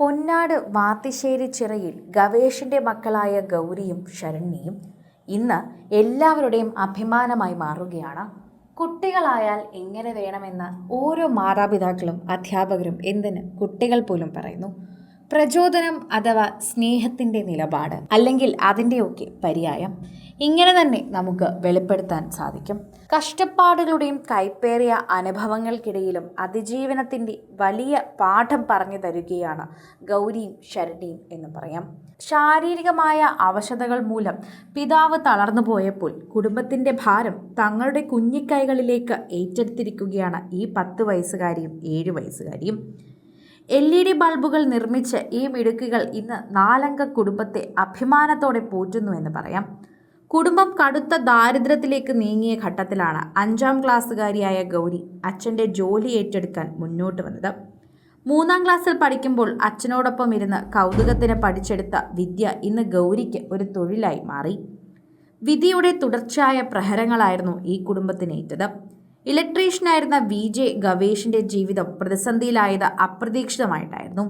പൊന്നാട് വാത്തിശ്ശേരി ചിറയിൽ ഗവേഷിന്റെ മക്കളായ ഗൗരിയും ശരണ്യയും ഇന്ന് എല്ലാവരുടെയും അഭിമാനമായി മാറുകയാണ്. കുട്ടികളായാൽ എങ്ങനെ വേണമെന്ന് ഓരോ മാതാപിതാക്കളും അധ്യാപകരും എന്തിന് കുട്ടികൾ പോലും പറയുന്നു? പ്രചോദനം അഥവാ സ്നേഹത്തിന്റെ നിലപാട് അല്ലെങ്കിൽ അതിന്റെയൊക്കെ പര്യായം? ഇങ്ങനെ തന്നെ നമുക്ക് വെളിപ്പെടുത്താൻ സാധിക്കും. കഷ്ടപ്പാടുകളുടെയും കൈപ്പേറിയ അനുഭവങ്ങൾക്കിടയിലും അതിജീവനത്തിന്റെ വലിയ പാഠം പറഞ്ഞു തരികയാണ് ഗൗരിയും ശരണിയും എന്ന് പറയാം. ശാരീരികമായ അവശതകൾ മൂലം പിതാവ് തളർന്നു പോയപ്പോൾ കുടുംബത്തിന്റെ ഭാരം തങ്ങളുടെ കുഞ്ഞിക്കൈകളിലേക്ക് ഏറ്റെടുത്തിരിക്കുകയാണ് ഈ പത്ത് വയസ്സുകാരിയും ഏഴ് വയസ്സുകാരിയും. എൽ ഇ ഡി ബൾബുകൾ നിർമ്മിച്ച് ഈ മിടുക്കുകൾ ഇന്ന് നാലംഗ കുടുംബത്തെ അഭിമാനത്തോടെ പോറ്റുന്നു എന്ന് പറയാം. കുടുംബം കടുത്ത ദാരിദ്ര്യത്തിലേക്ക് നീങ്ങിയ ഘട്ടത്തിലാണ് അഞ്ചാം ക്ലാസ്സുകാരിയായ ഗൗരി അച്ഛന്റെ ജോലി ഏറ്റെടുക്കാൻ മുന്നോട്ട് വന്നത്. മൂന്നാം ക്ലാസ്സിൽ പഠിക്കുമ്പോൾ അച്ഛനോടൊപ്പം ഇരുന്ന് കൗതുകത്തിന് പഠിച്ചെടുത്ത വിദ്യ ഇന്ന് ഗൗരിക്ക് ഒരു തൊഴിലായി മാറി. വിധിയുടെ തുടർച്ചയായ പ്രഹരങ്ങളായിരുന്നു ഈ കുടുംബത്തിനേറ്റത്. ഇലക്ട്രീഷ്യനായിരുന്ന വി ജെ ഗവേഷിന്റെ ജീവിതം പ്രതിസന്ധിയിലായത് അപ്രതീക്ഷിതമായിട്ടായിരുന്നു.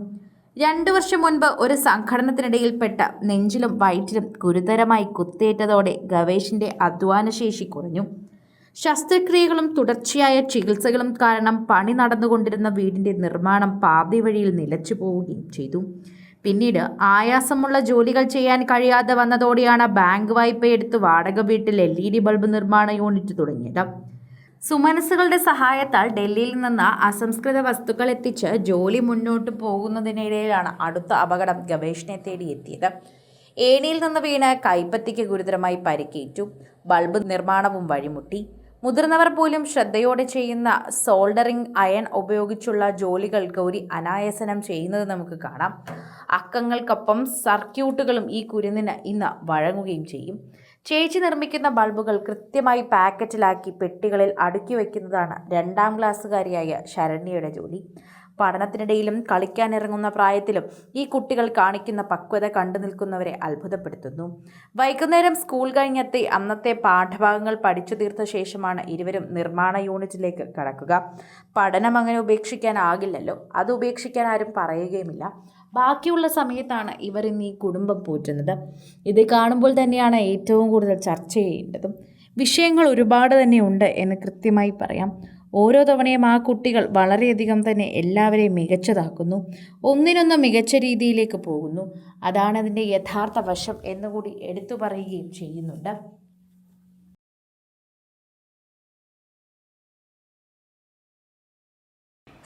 രണ്ടു വർഷം മുൻപ് ഒരു സംഘടനത്തിനിടയിൽപ്പെട്ട നെഞ്ചിലും വയറ്റിലും ഗുരുതരമായി കുത്തേറ്റതോടെ ഗവേഷിന്റെ അധ്വാനശേഷി കുറഞ്ഞു. ശസ്ത്രക്രിയകളും തുടർച്ചയായ ചികിത്സകളും കാരണം പണി നടന്നുകൊണ്ടിരുന്ന വീടിന്റെ നിർമ്മാണം പാതി വഴിയിൽ നിലച്ചു പോവുകയും ചെയ്തു. പിന്നീട് ആയാസമുള്ള ജോലികൾ ചെയ്യാൻ കഴിയാതെ വന്നതോടെയാണ് ബാങ്ക് വായ്പയെടുത്ത് വാടക വീട്ടിൽ എൽ ഇ ഡി ബൾബ് നിർമ്മാണ യൂണിറ്റ് തുടങ്ങിയത്. സുമനസ്സുകളുടെ സഹായത്താൽ ഡൽഹിയിൽ നിന്ന് അസംസ്കൃത വസ്തുക്കൾ എത്തിച്ച് ജോലി മുന്നോട്ട് പോകുന്നതിനിടയിലാണ് അടുത്ത അപകടം തേടി എത്തിയത്. ഏണിയിൽ നിന്ന് വീണ് കൈപ്പത്തിക്ക് ഗുരുതരമായി പരിക്കേറ്റു. ബൾബ് നിർമ്മാണവും വഴിമുട്ടി. മുതിർന്നവർ പോലും ശ്രദ്ധയോടെ ചെയ്യുന്ന സോൾഡറിംഗ് അയൺ ഉപയോഗിച്ചുള്ള ജോലികൾ ഗൗരി അനായസനം ചെയ്യുന്നത് നമുക്ക് കാണാം. അക്കങ്ങൾക്കൊപ്പം സർക്യൂട്ടുകളും ഈ കുരുന്നിന് ഇന്ന് വഴങ്ങുകയും ചെയ്യും. ചേച്ചി നിർമ്മിക്കുന്ന ബൾബുകൾ കൃത്യമായി പാക്കറ്റിലാക്കി പെട്ടികളിൽ അടുക്കി വയ്ക്കുന്നതാണ് രണ്ടാം ക്ലാസ്സുകാരിയായ ശരണ്യയുടെ ജോലി. പഠനത്തിനിടയിലും കളിക്കാനിറങ്ങുന്ന പ്രായത്തിലും ഈ കുട്ടികൾ കാണിക്കുന്ന പക്വത കണ്ടു നിൽക്കുന്നവരെ അത്ഭുതപ്പെടുത്തുന്നു. വൈകുന്നേരം സ്കൂൾ കഴിഞ്ഞെത്തി അന്നത്തെ പാഠഭാഗങ്ങൾ പഠിച്ചു തീർത്ത ശേഷമാണ് ഇരുവരും നിർമ്മാണ യൂണിറ്റിലേക്ക് കടക്കുക. പഠനം അങ്ങനെ ഉപേക്ഷിക്കാനാകില്ലല്ലോ. അത് ഉപേക്ഷിക്കാൻ ആരും പറയുകയുമില്ല. ബാക്കിയുള്ള സമയത്താണ് ഇവർ ഇന്ന് ഈ കുടുംബം പോറ്റുന്നത്. ഇത് കാണുമ്പോൾ തന്നെയാണ് ഏറ്റവും കൂടുതൽ ചർച്ച ചെയ്യേണ്ടതും. വിഷയങ്ങൾ ഒരുപാട് തന്നെ ഉണ്ട് എന്ന് കൃത്യമായി പറയാം. ഓരോ തവണയും ആ കുട്ടികൾ വളരെയധികം തന്നെ എല്ലാവരെയും മികച്ചതാക്കുന്നു. ഒന്നിനൊന്ന് മികച്ച രീതിയിലേക്ക് പോകുന്നു. അതാണ് അതിന്റെ യഥാർത്ഥ വശം എന്നുകൂടി എടുത്തു പറയുകയും ചെയ്യുന്നുണ്ട്.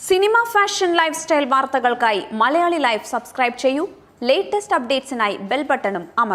സിനിമ ഫാഷൻ ലൈഫ് സ്റ്റൈൽ വാർത്തകൾക്കായി മലയാളി ലൈഫ് സബ്സ്ക്രൈബ് ചെയ്യൂ. ലേറ്റസ്റ്റ് അപ്ഡേറ്റ്സിനായി ബെൽ ബട്ടണും അമർ